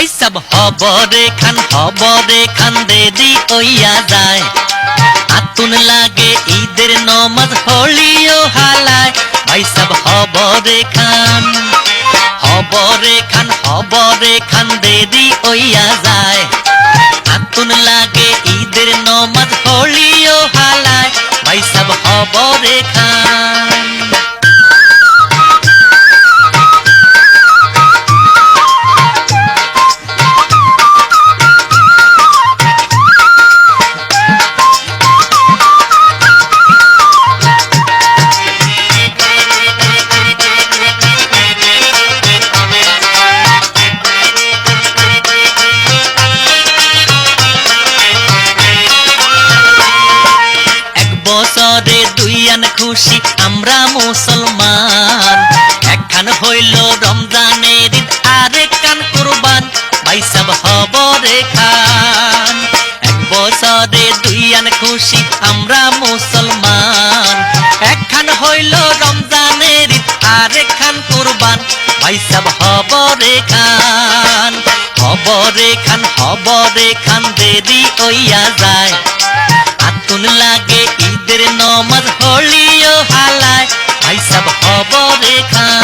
হবরে খান হবরে খান, দেরি ওইয়া যায়। আতুন লাগে ঈদের নমাজ, হলিও হালায়। ভাই সব হবরে খান হবরে খান হবরে খান, দেরি ওইয়া যায়। খুশি, আমরা মুসলমান। একখান হইল রমজানের ঈদ আরেক কান কুরবান। ভাই সব হবরে খান। এক বছরে দুই আন খুশি, আমরা মুসলমান। একখান হইল রমজানের ঈদ খান কুরবান। ভাই সব হবরে খান। হবরে খান হবরে খান, দেরি যায়। আতুন লাগে ঈদের নমাজ হলিও হালায় ভাই সব হবরে খান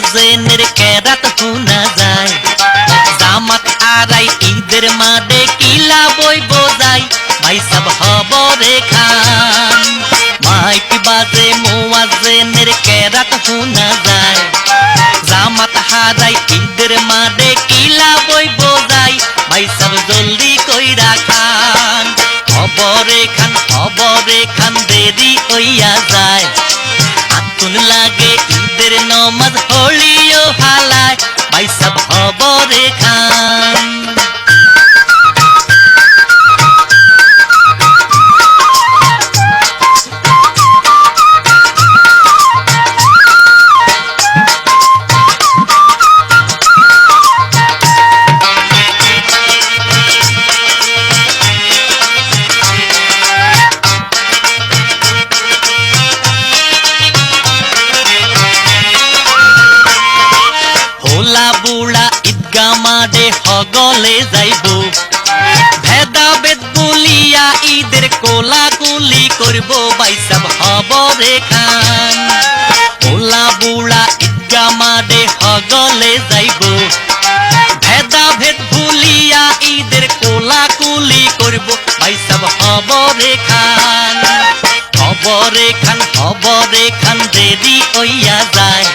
মোয়াজেনের কেরাত শোনা যায়। জামাত আড়াই ঈদের মাঠে কিলা বই বোঝাই। ভাই সব হবরে খান। মাইক বাজে মোয়াজেনের কেরাত শোনা যায়। জামাত হারাই, ঈদের মাঠে কিলা বই বোঝাই। ভাই সব জলদি কইরা খান। হবরে খান হবরে খান, দেরি হইয়া যায়। আতুন লাগে নমাজ হলিও হালায় ভাই সব হবরে খান হগলে যাইব। ভেদা বেদ বলিয়া ঈদের কোলা কুলি করব, বাইসাব হবরে খান। হোলা বুড়া ঈদগা মাঠে হগলে যাইব। ভেদা ভেদ ভুলিয়া ঈদের কোলা কুলি করব, বাইসাব হবরে খান। হবরে খান হবরে খান, দেরি হইয়া যায়।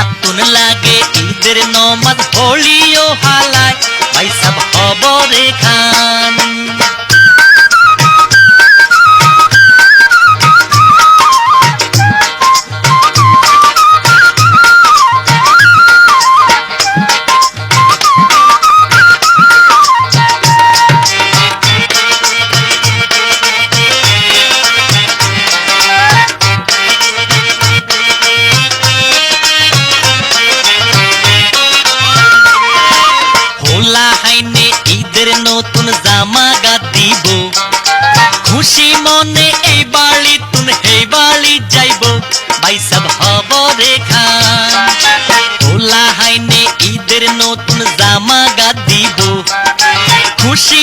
আতুন লাগে ঈদের নমাজ হলিও হালায় ভাই সব হবরে খান। নতুন জামা গাদিব খুশি মনে এই বাড়ি তুন এই বাড়ি যাইব। ভাই সব হব রেখা ওলা হাইনে ঈদের নতুন জামা গাদিব খুশি